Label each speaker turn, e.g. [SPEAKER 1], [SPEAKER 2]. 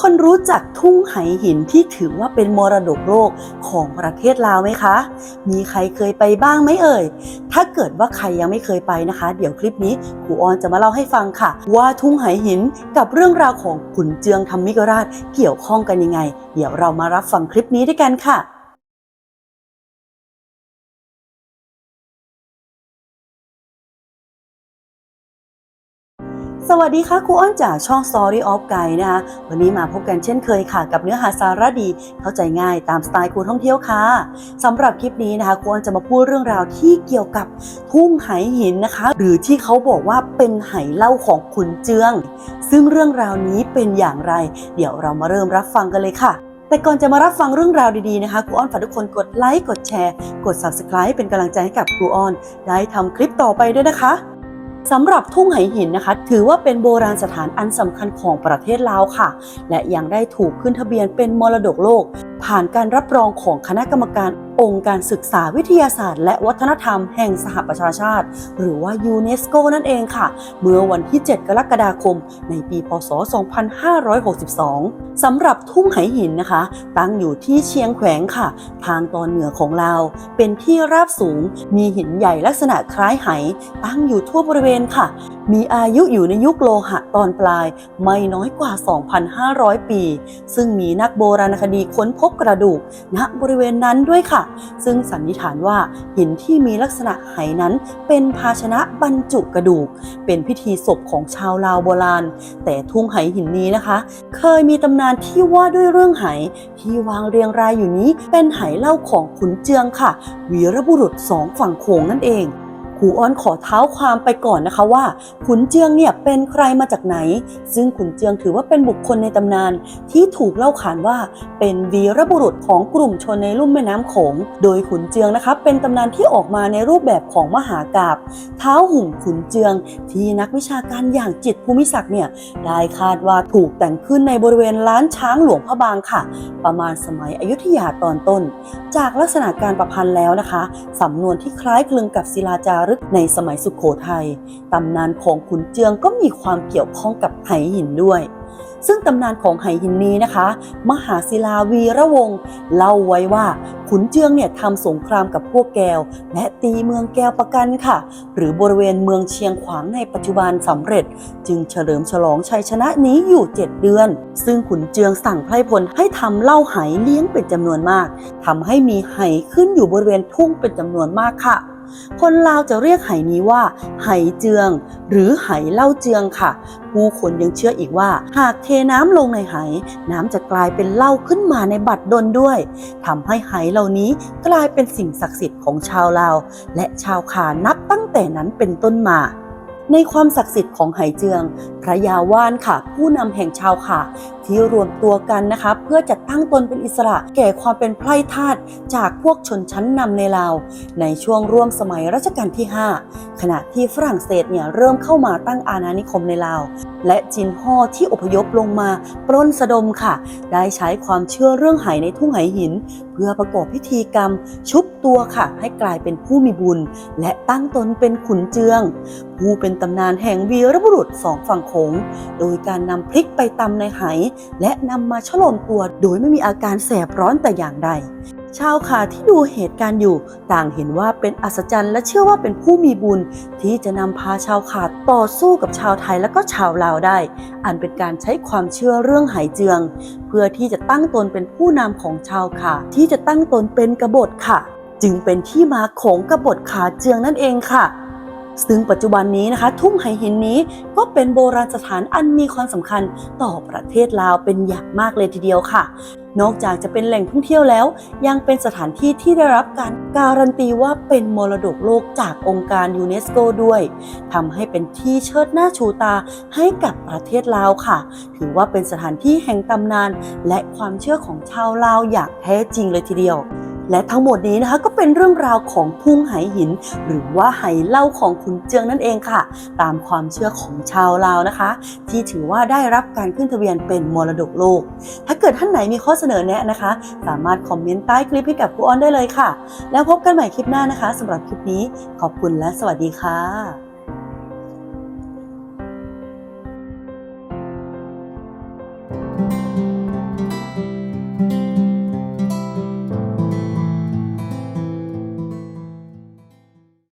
[SPEAKER 1] คนรู้จักทุ่งไหหินที่ถือว่าเป็นมรดกโลกของประเทศลาวไหมคะ มีใครเคยไปบ้างไหมเอ่ย ถ้าเกิดว่าใครยังไม่เคยไปนะคะ เดี๋ยวคลิปนี้ครูออนจะมาเล่าให้ฟังค่ะ ว่าทุ่งไหหินกับเรื่องราวของขุนเจืองธรรมิกราชเกี่ยวข้องกันยังไง เดี๋ยวเรามารับฟังคลิปนี้ด้วยกันค่ะ สวัสดีค่ะครูอ้อนจากช่อง Story of Guide นะคะ วันนี้มาพบกันเช่นเคยค่ะ กับเนื้อหาสาระดีเข้าใจง่ายตามสไตล์ครูท่องเที่ยวค่ะสำหรับคลิปนี้นะคะครูอ้อนจะมาพูดเรื่องราวที่เกี่ยวกับทุ่งไหหินนะคะ หรือที่เขาบอกว่าเป็นไหเล่าของขุนเจือง ซึ่งเรื่องราวนี้เป็นอย่างไร เดี๋ยวเรามาเริ่มรับฟังกันเลยค่ะแต่ก่อนจะมารับฟังเรื่องราวดีๆนะคะครูอ้อนฝากทุกคนกดไลค์กดแชร์ กด Subscribe เป็นกำลังใจให้กับครูอ้อน ได้ทำคลิปต่อไปด้วยนะคะ สำหรับทุ่งไหหินนะคะ ถือว่าเป็นโบราณสถานอันสำคัญของประเทศลาวค่ะ และยังได้ถูกขึ้นทะเบียนเป็นมรดกโลก ผ่านการรับรองของคณะกรรมการองค์การศึกษาวิทยาศาสตร์ และวัฒนธรรมแห่งสหประชาชาติ หรือว่ายูเนสโกนั่นเองค่ะ เมื่อวันที่ 7 กรกฎาคม ในปี พศ 2562 สำหรับทุ่งไหหินนะคะ ตั้งอยู่ที่เชียงแขวงค่ะ ทางตอนเหนือของลาว เป็นที่ราบสูง มีหินใหญ่ลักษณะคล้ายไหตั้งอยู่ทั่วบริเวณค่ะ มีอายุอยู่ในยุคโลหะตอนปลายไม่น้อยกว่า 2,500 ปี ซึ่งมีนักโบราณคดีค้นพบกระดูกณบริเวณนั้นด้วยค่ะ ซึ่งสันนิษฐานว่าหินที่มีลักษณะไหนั้นเป็นภาชนะบรรจุกระดูก เป็นพิธีศพของชาวลาวโบราณ แต่ทุ่งไหหินนี้นะคะ เคยมีตำนานที่ว่าด้วยเรื่องไหที่วางเรียงรายอยู่นี้เป็นไหเล่าของขุนเจืองค่ะ วีรบุรุษสองฝั่งโขงนั่นเอง ครูอ้อนขอเท้าความไปก่อนนะคะว่า ขุนเจืองเนี่ยเป็นใครมาจากไหน ซึ่งขุนเจืองถือว่าเป็นบุคคลในตำนานที่ถูกเล่าขานว่า เป็นวีรบุรุษของกลุ่มชนในลุ่มแม่น้ำโขง โดยขุนเจืองนะคะเป็นตำนานที่ออกมาในรูปแบบของมหากาบเท้าหุ่มขุนเจืองที่นักวิชาการอย่างจิตภูมิศักดิ์เนี่ยได้คาดว่าถูกแต่งขึ้นในบริเวณล้านช้างหลวงพระบางค่ะ ประมาณสมัยอยุธยาตอนต้น จากลักษณะการประพันธ์แล้วนะคะสำนวนที่คล้ายคลึงกับศิลาจารึกในสมัยสุขโขทัยตำนานของขุนเจืองก็มีความเกี่ยวข้องกับไหหินด้วย ซึ่งตำนานของไหหินนี้นะคะ มหาศิลาวีระวงศ์เล่าไว้ว่าขุนเจืองเนี่ยทำสงครามกับพวกแก้ว และตีเมืองแก้วประกันค่ะ หรือบริเวณเมืองเชียงขวางในปัจจุบันสำเร็จ จึงเฉลิมฉลองชัยชนะนี้อยู่ 7 เดือน ซึ่งขุนเจืองสั่งไพร่พลให้ทำเหล้าไหเลี้ยงเป็นจำนวนมากทำให้มีไหขึ้นอยู่บริเวณทุ่งเป็นจำนวนมากค่ะ คนลาวจะเรียกไหนี้ว่า ไหเจือง หรือไหเล่าเจืองค่ะ ผู้คนยังเชื่ออีกว่า หากเทน้ำลงในไห น้ำจะกลายเป็นเหล้าขึ้นมาในบัดดลด้วยทำให้ไหเหล่านี้กลายเป็นสิ่งศักดิ์สิทธิ์ของชาวลาว และชาวขานับตั้งแต่นั้นเป็นต้นมาในความศักดิ์สิทธิ์ของไหเจือง พระยาว่านค่ะ ผู้นำแห่งชาวค่ะที่รวมตัวกันนะคะ เพื่อจัดตั้งตนเป็นอิสระแก่ความเป็นไพร่ทาสจากพวกชนชั้นนำในลาว ในช่วงร่วมสมัยรัชกาลที่ 5 ขณะที่ฝรั่งเศสเนี่ยเริ่มเข้ามาตั้งอาณานิคมในลาว และจินฮ่อที่อพยพลงมาปล้นสะดมค่ะ ได้ใช้ความเชื่อเรื่องไหในทุ่งไหหิน เพื่อประกอบพิธีกรรม ชุบตัวค่ะ ให้กลายเป็นผู้มีบุญ และตั้งตนเป็นขุนเจือง ผู้เป็นตำนานแห่งวีรบุรุษสองฝั่งโขง โดยการนำพริกไปตำในไหและนำมาฉลมตัวโดยไม่มีอาการแสบร้อนแต่อย่างใด ชาวขาที่ดูเหตุการณ์อยู่ ต่างเห็นว่าเป็นอัศจรรย์และเชื่อว่าเป็นผู้มีบุญ ที่จะนำพาชาวขาต่อสู้กับชาวไทยและก็ชาวลาวได้ อันเป็นการใช้ความเชื่อเรื่องไหเจือง เพื่อที่จะตั้งตนเป็นผู้นำของชาวขาที่จะตั้งตนเป็นกบฏค่ะ จึงเป็นที่มาของกบฏขาเจืองนั่นเองค่ะ ซึ่งปัจจุบันนี้นะคะ ทุ่งไหหินนี้ก็เป็นโบราณสถานอันมีความสำคัญต่อประเทศลาวเป็นอย่างมากเลยทีเดียวค่ะ นอกจากจะเป็นแหล่งท่องเที่ยวแล้ว ยังเป็นสถานที่ที่ได้รับการการันตีว่าเป็นมรดกโลกจากองค์การยูเนสโกด้วยทำให้เป็นที่เชิดหน้าชูตาให้กับประเทศลาวค่ะ ถือว่าเป็นสถานที่แห่งตำนาน และความเชื่อของชาวลาวอย่างแท้จริงเลยทีเดียว และทั้งหมดนี้นะคะก็เป็นเรื่องราวของพุ่งไหหิน หรือว่าไหเล่าของคุณเจียงนั่นเองค่ะ ตามความเชื่อของชาวลาวนะคะ ที่ถือว่าได้รับการขึ้นทะเบียนเป็นมรดกโลก ถ้าเกิดท่านไหนมีข้อเสนอแนะนะคะ สามารถคอมเมนต์ใต้คลิปให้กับครูออนได้เลยค่ะ แล้วพบกันใหม่คลิปหน้านะคะสำหรับคลิปนี้ขอบคุณและสวัสดีค่ะ